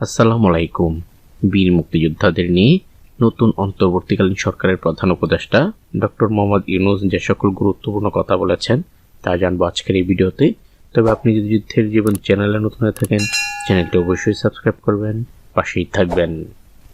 আসসালামু আলাইকুম বীর মুক্তিযোদ্ধাদের নিয়ে নতুন অন্তর্বর্তীকালীন সরকারের প্রধান উপদেষ্টা ডক্টর মোহাম্মদ ইউনুস যে সকল গুরুত্বপূর্ণ কথা বলেছেন তা জানব আজকের এই ভিডিওতে। তবে আপনি যদি যুদ্ধের জীবন চ্যানেলে নতুন হয়ে থাকেন, চ্যানেলটি অবশ্যই সাবস্ক্রাইব করবেন, পাশেই থাকবেন।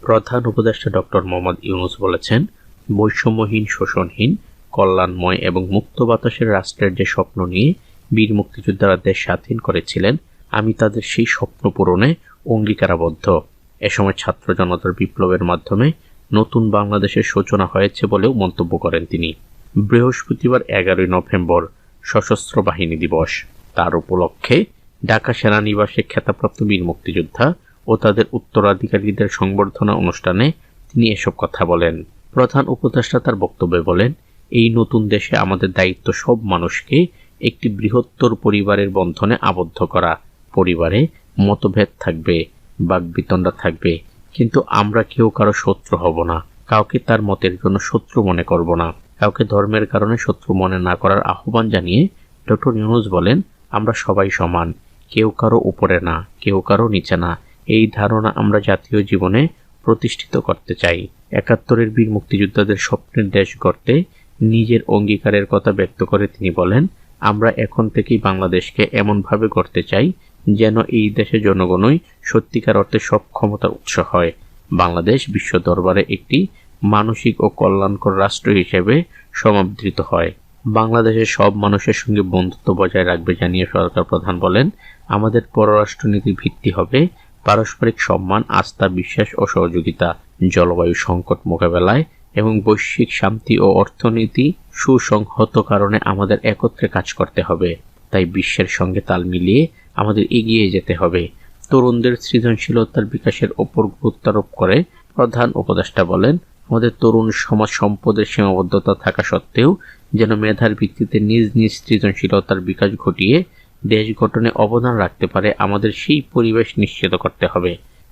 প্রধান উপদেষ্টা ডক্টর মোহাম্মদ ইউনুস বলেছেন, বৈষম্যহীন, শোষণহীন, কল্যাণময় এবং মুক্ত বাতাসের রাষ্ট্রের যে স্বপ্ন নিয়ে বীর মুক্তিযোদ্ধারা দেশ স্বাধীন করেছিলেন, আমি তাদের সেই স্বপ্ন পূরণে অঙ্গীকারাবদ্ধ। এ সময় ছাত্র জনতার বিপ্লবের মাধ্যমে নতুন বাংলাদেশের সূচনা হয়েছে বলেও মন্তব্য করেন তিনি। বৃহস্পতিবার এগারোই নভেম্বর, সশস্ত্র বাহিনী দিবস। তার উপলক্ষে ঢাকা সেনানিবাসে খ্যাতাপ্রাপ্ত বীর মুক্তিযোদ্ধা ও তাদের উত্তরাধিকারীদের সংবর্ধনা অনুষ্ঠানে তিনি এসব কথা বলেন। প্রধান উপদেষ্টা তার বক্তব্যে বলেন, এই নতুন দেশে আমাদের দায়িত্ব সব মানুষকে একটি বৃহত্তর পরিবারের বন্ধনে আবদ্ধ করা। পরিবারে মতভেদ থাকবে, বাকবিতণ্ডা থাকবে, কিন্তু আমরা কেউ কারও শত্রু হব না। কাউকে তার মতের জন্য শত্রু মনে করব না। কাউকে ধর্মের কারণে শত্রু মনে না করার আহ্বান জানিয়ে ডক্টর ইউনুস বলেন, আমরা সবাই সমান। কেউ কারও উপরে না, কেউ কারও নিচে না। এই ধারণা আমরা জাতীয় জীবনে প্রতিষ্ঠিত করতে চাই। একাত্তরের বীর মুক্তিযোদ্ধাদের স্বপ্নের দেশ গড়তে নিজের অঙ্গীকারের কথা ব্যক্ত করে তিনি বলেন, আমরা এখন থেকেই বাংলাদেশকে এমনভাবে গড়তে চাই যেন এই দেশের জনগণই সত্যিকার অর্থে সব ক্ষমতার উৎস হয়। বাংলাদেশ বিশ্ব দরবারে একটি মানসিক ও কল্যাণকর রাষ্ট্র হিসেবে সমাদৃত হয়। বাংলাদেশের সব মানুষের সঙ্গে বন্ধুত্ব বজায় রাখবে জানিয়ে সরকার প্রধান বলেন, আমাদের পররাষ্ট্রনীতির ভিত্তি হবে পারস্পরিক সম্মান, আস্থা, বিশ্বাস ও সহযোগিতা, জলবায়ু সংকট মোকাবেলায় এবং বৈশ্বিক শান্তি ও অর্থনীতি সুসংহত কারণে আমাদের একত্রে কাজ করতে হবে। তাই বিশ্বের সঙ্গে তাল মিলিয়ে আমাদের এগিয়ে যেতে হবে। তরুণদের সৃজনশীলতার বিকাশের ওপর গুরুত্ব আরোপ করে প্রধান উপদেষ্টা বলেন, আমাদের তরুণ সমাজ সম্পদের সীমাবদ্ধতা থাকা সত্ত্বেও যেন মেধার ভিত্তিতে নিজ নিজ সৃজনশীলতার বিকাশ ঘটিয়ে দেশ গঠনে অবদান রাখতে পারে, আমাদের সেই পরিবেশ নিশ্চিত করতে হবে।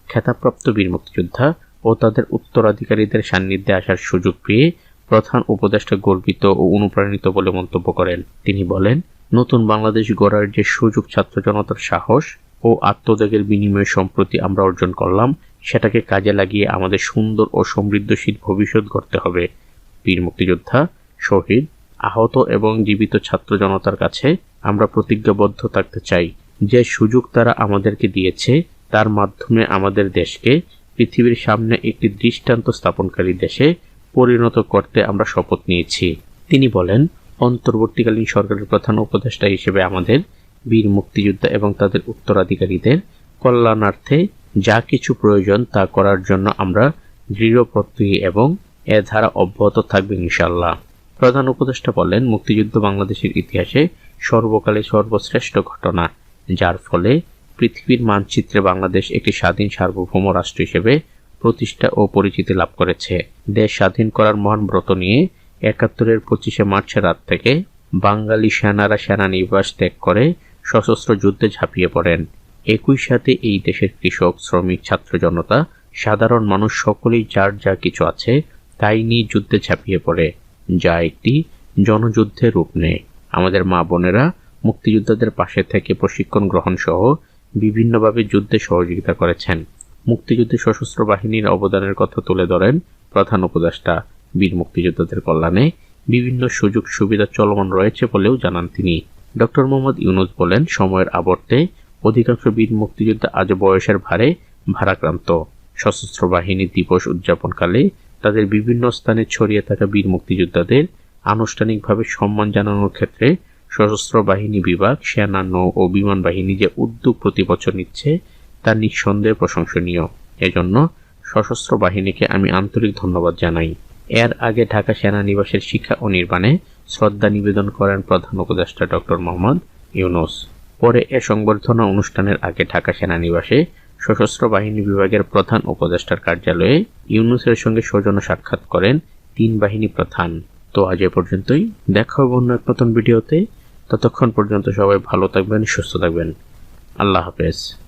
খ্যাতাপ্রাপ্ত বীর মুক্তিযোদ্ধা ও তাদের উত্তরাধিকারীদের সান্নিধ্যে আসার সুযোগ পেয়ে প্রধান উপদেষ্টা গর্বিত ও অনুপ্রাণিত বলে মন্তব্য করেন। তিনি বলেন নতুন বাংলাদেশ গড়ার যে সুযোগ ছাত্র জনতার সাহস ও আত্মত্যাগের বিনিময়ে সম্প্রতি আমরা অর্জন করলাম, সেটাকে কাজে লাগিয়ে আমাদের সুন্দর ও সমৃদ্ধশীল ভবিষ্যৎ গড়তে হবে। বীর মুক্তিযোদ্ধা, শহীদ, আহত এবং জীবিত ছাত্র জনতার কাছে আমরা প্রতিজ্ঞাবদ্ধ থাকতে চাই। যে সুযোগ তারা আমাদেরকে দিয়েছে, তার মাধ্যমে আমাদের দেশকে পৃথিবীর সামনে একটি দৃষ্টান্ত স্থাপনকারী দেশে পরিণত করতে আমরা শপথ নিয়েছি। তিনি বলেন অন্তর্বর্তীকালীন সরকারের প্রধান উপদেষ্টা হিসেবে আমাদের বীর মুক্তিযোদ্ধা এবং তাদের উত্তরাধিকারীদের কল্যাণার্থে যা কিছু প্রয়োজন তা করার জন্য আমরা দৃঢ় প্রত্যয়ী এবং এ ধারা অব্যাহত থাকবে ইনশাল্লাহ প্রধান উপদেষ্টা বলেন, মুক্তিযুদ্ধ বাংলাদেশের ইতিহাসে সর্বকালে সর্বশ্রেষ্ঠ ঘটনা, যার ফলে পৃথিবীর মানচিত্রে বাংলাদেশ একটি স্বাধীন সার্বভৌম রাষ্ট্র হিসেবে প্রতিষ্ঠা ও পরিচিতি লাভ করেছে। দেশ স্বাধীন করার মহান ব্রত নিয়ে একাত্তরের পঁচিশে মার্চের রাত থেকে বাঙালি সেনারা সেনানিবাস ত্যাগ করে সশস্ত্র যুদ্ধে ঝাঁপিয়ে পড়েন। একই সাথে এই দেশের কৃষক, শ্রমিক, ছাত্র জনতা, সাধারণ মানুষ সকলেই যার যা কিছু আছে তাই নিয়ে যুদ্ধে ঝাঁপিয়ে পড়ে। যা একটি জনযুদ্ধের রূপ নেয়। আমাদের মা বোনেরা মুক্তিযোদ্ধাদের পাশে থেকে প্রশিক্ষণ গ্রহণ সহ বিভিন্নভাবে যুদ্ধে সহযোগিতা করেছেন। মুক্তিযুদ্ধে সশস্ত্র বাহিনীর অবদানের কথা তুলে ধরেন প্রধান উপদেষ্টা বীর মুক্তিযোদ্ধাদের কল্যাণে বিভিন্ন সুযোগ সুবিধা চলমান রয়েছে বলেও জানান তিনি। ডক্টর মোহাম্মদ ইউনুস বলেন, সময়ের আবর্তে অধিকাংশ বীর মুক্তিযোদ্ধা আজ বয়সের ভারে ভারাক্রান্ত। সশস্ত্র বাহিনী দিবস উদযাপনকালে তাদের বিভিন্ন স্থানে ছড়িয়ে থাকা বীর মুক্তিযোদ্ধাদের আনুষ্ঠানিকভাবে সম্মান জানানোর ক্ষেত্রে সশস্ত্র বাহিনী বিভাগ, সেনা, নৌ ও বিমান বাহিনী যে উদ্যোগ প্রতি বছর নিচ্ছে, তা নিঃসন্দেহে প্রশংসনীয়। এজন্য সশস্ত্র বাহিনীকে আমি আন্তরিক ধন্যবাদ জানাই। এর আগে ঢাকা সেনানিবাসের শিক্ষা ও নির্মাণে শ্রদ্ধা নিবেদন করেন প্রধান উপদেষ্টা ডক্টর মোহাম্মদ ইউনুস। পরে এ সংবর্ধনা অনুষ্ঠানের আগে ঢাকা সেনানিবাসে সশস্ত্র বাহিনী বিভাগের প্রধান উপদেষ্টার কার্যালয়ে ইউনুসের সঙ্গে সৌজন্য সাক্ষাৎ করেন তিন বাহিনী প্রধান। তো আজ এ পর্যন্তই। দেখা হবে অন্য এক নতুন ভিডিওতে। ততক্ষণ পর্যন্ত সবাই ভালো থাকবেন, সুস্থ থাকবেন। আল্লাহ হাফেজ।